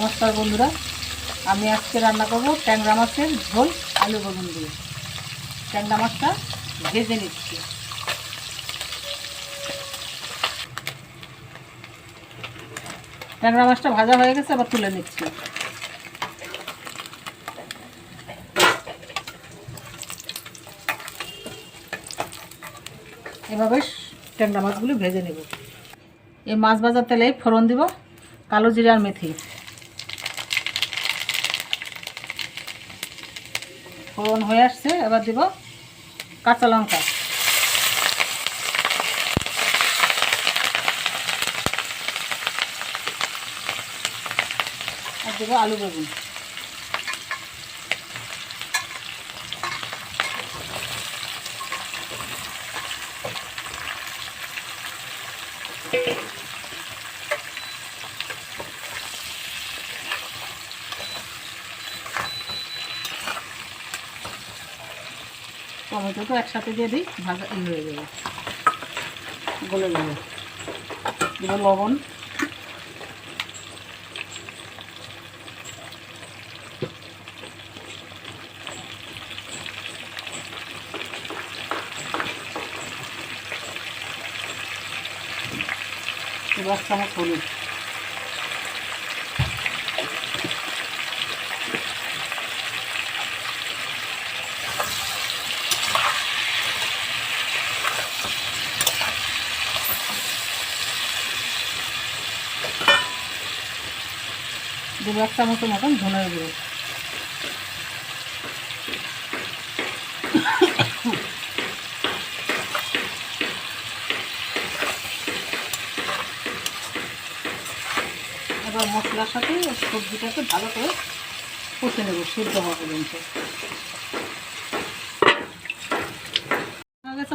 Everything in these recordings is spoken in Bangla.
নমস্কার বন্ধুরা। আমি আজকে রান্না করব ট্যাংরা মাছের ঝোল আলু বেগুন দিয়ে। ট্যাংরা মাছটা ভেজে নিচ্ছি। ট্যাংরা মাছটা ভাজা হয়ে গেছে আবার তুলে নিচ্ছি। এভাবে ট্যাংরা মাছগুলি ভেজে নেব। এই মাছ ভাজার তেলে ফোড়ন দিব, কালো জিরা আর মেথি। ফোড়ন হয়ে আসছে এবার দিব কাঁচা লঙ্কা। আর দেবো আলু বেগুন। টমেটো তো একসাথে দিয়ে দিই, ভাজা ই হয়ে যাবে। গলে যাবে। দেবো লবণ। দশ চামচ হলুদ। দেবো এক চামচের মতন ধনের গুঁড়ো। এবার মশলার সাথে সবজিটাকে ভালো করে কষে নেব, সিদ্ধ হওয়া পর্যন্ত।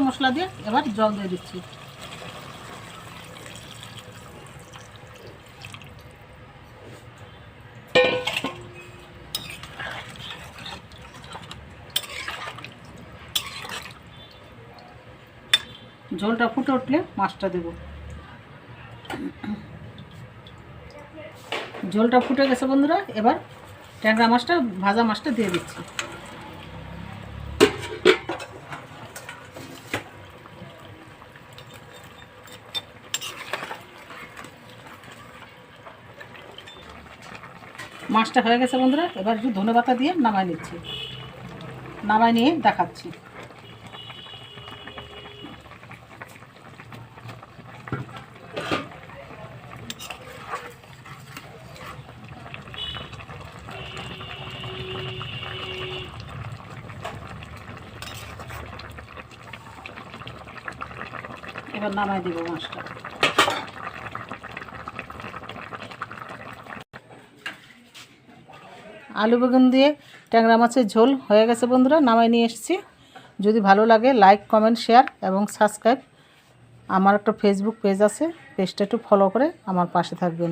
মশলা দিয়ে এবার জল দিয়ে দিচ্ছি। ঝোলটা ফুটে উঠলে মাছটা দেব। ঝোলটা ফুটে গেছে বন্ধুরা, এবার ট্যাংরা মাছটা, ভাজা মাছটা দিয়ে দিচ্ছি। মাছটা হয়ে গেছে বন্ধুরা, এবার একটু ধনে পাতা দিয়ে নামাই নিচ্ছি। নামাই নিয়ে দেখাচ্ছি। এবার নামাই দিব মাছটা আলু বেগুন দিয়ে ট্যাংরা মাছের ঝোল হয়ে গেছে বন্ধুরা নামাই নিয়ে এসেছি। যদি ভালো লাগে, লাইক, কমেন্ট, শেয়ার এবং সাবস্ক্রাইব। আমার একটা ফেসবুক পেজ আছে পেজটা একটু ফলো করে আমার পাশে থাকবেন।